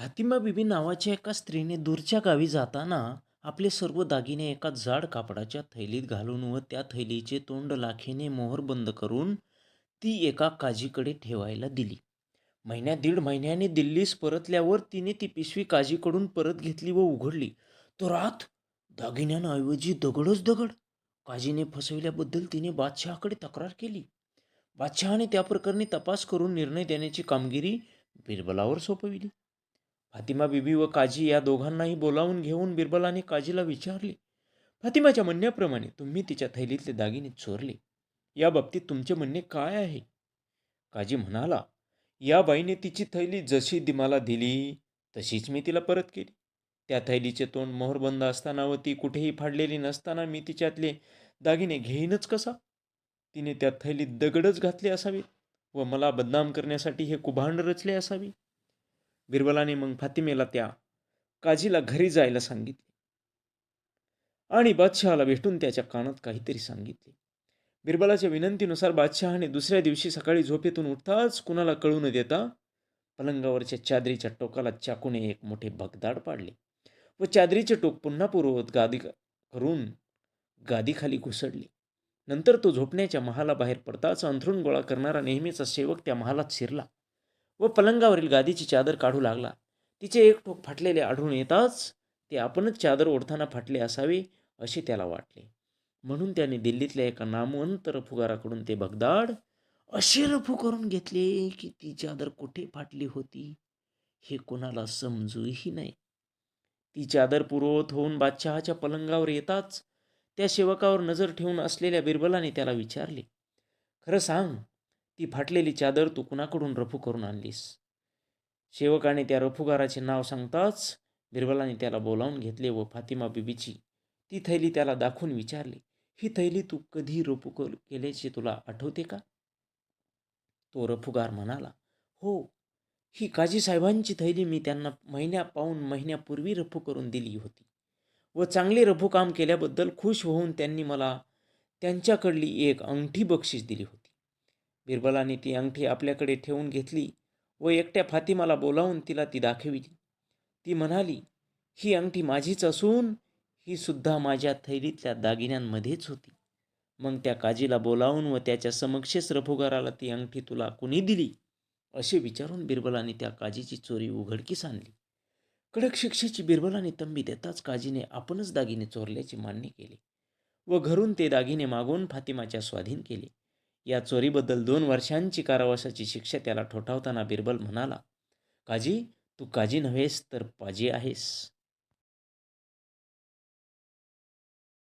फातिमा बिबी नावाच्या एका स्त्रीने दूरच्या गावी जाताना आपले सर्व दागिने एका जाड कापडाच्या थैलीत घालून व त्या थैलीचे तोंड लाखेने मोहरबंद करून ती एका काजीकडे ठेवायला दिली. महिन्या दीड महिन्याने दिल्लीस परतल्यावर तिने ती पिशवी काजीकडून परत घेतली व उघडली. तो रात दागिन्यांऐवजी दगडच दगड. काजीने फसविल्याबद्दल तिने बादशहाकडे तक्रार केली. बादशहाने त्या प्रकरणी तपास करून निर्णय देण्याची कामगिरी बिरबलावर सोपविली. फातिमा बिबी व काजी या दोघांनाही बोलावून घेऊन बिरबलाने काजीला विचारले फातिमाच्या म्हणण्याप्रमाणे तुम्ही तिच्या थैलीतले दागिने चोरले. या बाबतीत तुमचे म्हणणे काय आहे? काजी म्हणाला या बाईने तिची थैली जशी दिमाला दिली तशीच मी तिला परत केली. त्या थैलीचे तोंड मोहरबंद असताना व ती कुठेही फाडलेली नसताना मी तिच्यातले दागिने घेईनच कसा? तिने त्या थैलीत दगडच घातले असावे व मला बदनाम करण्यासाठी हे कुभांड रचले असावे. बिरबलाने मग फातिमेला त्या काजीला घरी जायला सांगितले. आणि बादशहाला भेटून त्याच्या कानात काहीतरी सांगितले. बिरबलाच्या विनंतीनुसार बादशहाने दुसऱ्या दिवशी सकाळी झोपेतून उठताच कुणाला कळू न देता पलंगावरच्या चादरीच्या टोकाला चाकूने एक मोठे भगदाड पाडले व चादरीचे टोक पुन्हा पूर्ववत गादी करून गादीखाली घुसडले. नंतर तो झोपण्याच्या महाला बाहेर पडताच अंथरूण गोळा करणारा नेहमीचा सेवक त्या महालात शिरला. व पलंगावरील गादीची चादर काढू लागला. तिचे एक टोक फाटलेले आढळून येताच ते आपणच चादर ओढताना फाटले असावे असे त्याला वाटले. म्हणून त्याने दिल्लीतल्या एका नामवंत रफुगाराकडून ते बगदाड असे रफू करून घेतले की ती चादर कुठे फाटली होती हे कोणाला समजूही नाही. ती चादर पुरवत होऊन बादशहाच्या पलंगावर येताच त्या सेवकावर नजर ठेवून असलेल्या बिरबलाने त्याला विचारले खरं सांग ती फाटलेली चादर तू कुणाकडून रफू करून आणलीस? सेवकाने त्या रफूगाराचे नाव सांगताच बिरबलाने त्याला बोलावून घेतले व फातिमा बिबीची ती थैली त्याला दाखवून विचारली ही थैली तू कधी रफू केल्याचे तुला आठवते का? तो रफूगार म्हणाला हो ही काजी साहेबांची थैली मी त्यांना महिन्या पाहून महिन्यापूर्वी रफू करून दिली होती व चांगले रफू काम केल्याबद्दल खुश होऊन त्यांनी मला त्यांच्याकडली एक अंगठी बक्षीस दिली होती. बिरबलाने ती अंगठी आपल्याकडे ठेवून घेतली व एकट्या फातिमाला बोलावून तिला ती दाखविली. ती म्हणाली ही अंगठी माझीच असून ही सुद्धा माझ्या थैलीतल्या दागिन्यांमध्येच होती मग त्या काजीला बोलावून व त्याच्या समक्षेच रफुगाराला ती अंगठी तुला कुणी दिली असे विचारून बिरबलाने त्या काजीची चोरी उघडकीस आणली. कडक शिक्षेची बिरबलाने तंबी देताच काजीने आपणच दागिने चोरल्याचे मान्य केले व घरून ते दागिने मागून फातिमाच्या स्वाधीन केले. या चोरीबद्दल दोन वर्षांची कारावासाची शिक्षा त्याला ठोठावताना बिरबल म्हणाला काजी तू काजी नव्हेस तर पाजी आहेस.